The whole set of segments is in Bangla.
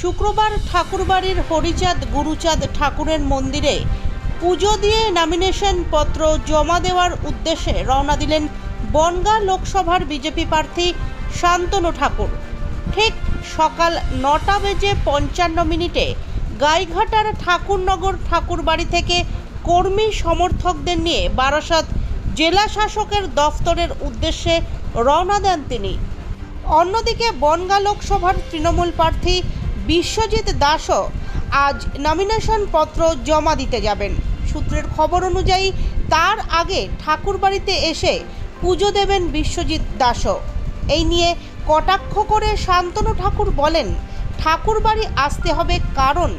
শুক্রবার ঠাকুরবাড়ির হরিচাঁদ গুরুচাঁদ ঠাকুরের মন্দিরে পুজো দিয়ে নমিনেশন পত্র জমা দেওয়ার উদ্দেশ্যে রওনা দিলেন বনগাঁ লোকসভার বিজেপি প্রার্থী শান্তনু ঠাকুর। ঠিক সকাল নটা বেজে পঞ্চান্ন মিনিটে গাইঘাটার ঠাকুরনগর ঠাকুরবাড়ি থেকে কর্মী সমর্থকদের নিয়ে বারাসাত জেলা শাসকের দফতরের উদ্দেশ্যে রওনা দেন তিনি। অন্যদিকে বনগাঁ লোকসভার তৃণমূল প্রার্থী বিশ্বজিৎ দাসও আজ নমিনেশন পত্র জমা দিতে যাবেন। সূত্রের খবর অনুযায়ী, তার আগে ঠাকুরবাড়িতে এসে পুজো দেবেন বিশ্বজিৎ দাসও। এই নিয়ে কটাক্ষ করে শান্তনু ঠাকুর বলেন, ঠাকুরবাড়ি আসতে হবে কারণ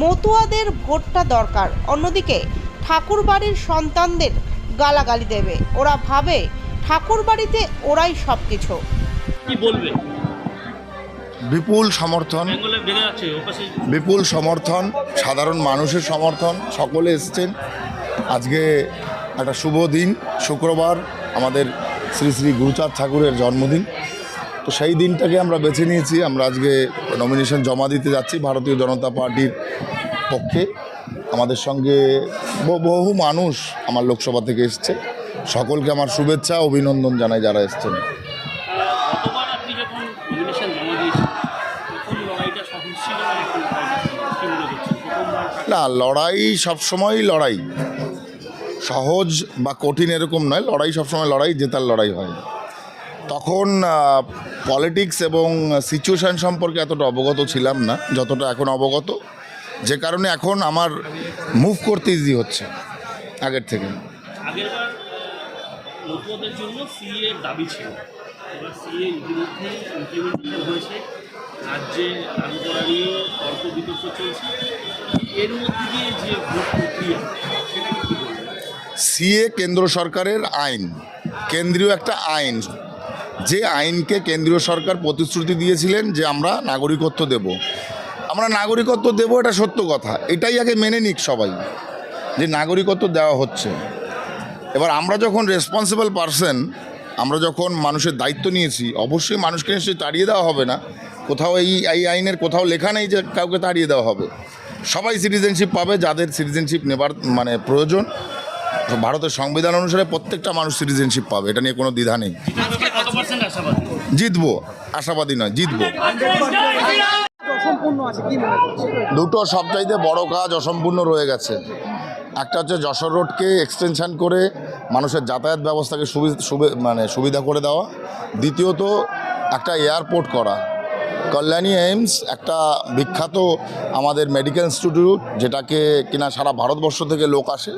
মতুয়াদের ভোটটা দরকার। অন্যদিকে ঠাকুরবাড়ির সন্তানদের গালাগালি দেবে। ওরা ভাবে ঠাকুরবাড়িতে ওরাই সব কিছু কি বলবে? বিপুল সমর্থন। বিপুল সমর্থন সাধারণ মানুষের সমর্থন সকলে এসছেন। আজকে একটা শুভ দিন শুক্রবার আমাদের শ্রী শ্রী গুরুচাঁদ ঠাকুরের জন্মদিন। তো সেই দিনটাকে আমরা বেছে নিয়েছি আমরা আজকে নমিনেশন জমা দিতে যাচ্ছি ভারতীয় জনতা পার্টির পক্ষে। আমাদের সঙ্গে বহু মানুষ আমার লোকসভা থেকে এসছে। সকলকে আমার শুভেচ্ছা অভিনন্দন জানাই যারা এসছেন গতবার আপনি যখন নমিনেশন না, লড়াই সবসময়ই লড়াই। সহজ বা কঠিন এরকম নয়, লড়াই সবসময় লড়াই জেতার লড়াই হয়। তখন পলিটিক্স এবং সিচুয়েশান সম্পর্কে এতটা অবগত ছিলাম না, যতটা এখন অবগত। যে কারণে এখন আমার মুভ করতে ইজি হচ্ছে, আগের থেকে। দাবি ছিল। এবার সিএ ইতিমধ্যে ইমপ্লিমেন্টেশন হয়েছে, রাজ্যে বিতর্ক চলছে। এর মধ্যে দিয়ে যে ভোট প্রক্রিয়া সিএ কেন্দ্র সরকারের আইন, কেন্দ্রীয় একটা আইন। যে আইনকে কেন্দ্রীয় সরকার প্রতিশ্রুতি দিয়েছিলেন যে আমরা নাগরিকত্ব দেব। আমরা নাগরিকত্ব দেব এটা সত্য কথা, এটাই আগে মেনে নিক সবাই, যে নাগরিকত্ব দেওয়া হচ্ছে। এবার আমরা যখন রেসপন্সিবল পারসন আমরা যখন মানুষের দায়িত্ব নিয়েছি অবশ্যই মানুষকে নিশ্চয়ই তাড়িয়ে দেওয়া হবে না। কোথাও এই এই আইনের কোথাও লেখা নেই যে কাউকে তাড়িয়ে দেওয়া হবে। সবাই সিটিজেনশিপ পাবে যাদের সিটিজেনশিপ নেবার মানে প্রয়োজন। ভারতের সংবিধান অনুসারে প্রত্যেকটা মানুষ সিটিজেনশিপ পাবে এটা নিয়ে কোনো দ্বিধা নেই। জিতবো আশাবাদী নয় জিতবো। দুটো সবচাইতে বড় কাজ অসম্পূর্ণ রয়ে গেছে। একটা হচ্ছে যশোর রোডকে এক্সটেনশান করে মানুষের যাতায়াত ব্যবস্থাকে মানে সুবিধা করে দেওয়া। দ্বিতীয়ত, একটা এয়ারপোর্ট করা। কল্যাণী এইমস একটা বিখ্যাত আমাদের মেডিকেল ইনস্টিটিউট যেটাকে কিনা সারা ভারতবর্ষ থেকে লোক আসে।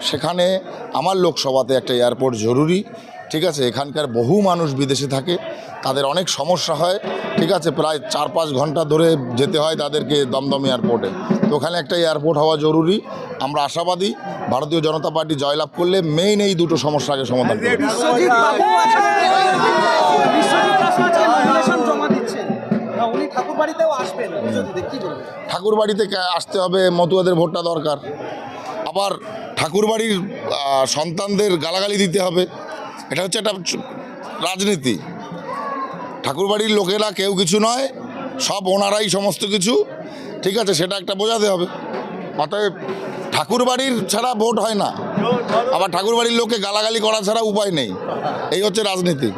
সেখানে আমার লোকসভাতে একটা এয়ারপোর্ট জরুরি। ঠিক আছে এখানকার বহু মানুষ বিদেশে থাকে তাদের অনেক সমস্যা হয় ঠিক আছে প্রায় চার পাঁচ ঘণ্টা ধরে যেতে হয় তাদেরকে দমদম এয়ারপোর্টে। তো ওখানে একটা এয়ারপোর্ট হওয়া জরুরি আমরা আশাবাদী ভারতীয় জনতা পার্টি জয়লাভ করলে মেইন এই দুটো সমস্যাকে সমাধান ঠাকুর বাড়িতে আসতে হবে মতুয়াদের ভোটটা দরকার। আবার ঠাকুরবাড়ির সন্তানদের গালাগালি দিতে হবে। এটা হচ্ছে একটা রাজনীতি। ঠাকুরবাড়ির লোকেরা কেউ কিছু নয়, সব ওনারাই সমস্ত কিছু। ঠিক আছে, সেটা একটা বোঝাতে হবে। অতএব ঠাকুরবাড়ির ছাড়া ভোট হয় না। আবার ঠাকুরবাড়ির লোককে গালাগালি করা ছাড়া উপায় নেই। এই হচ্ছে রাজনীতি।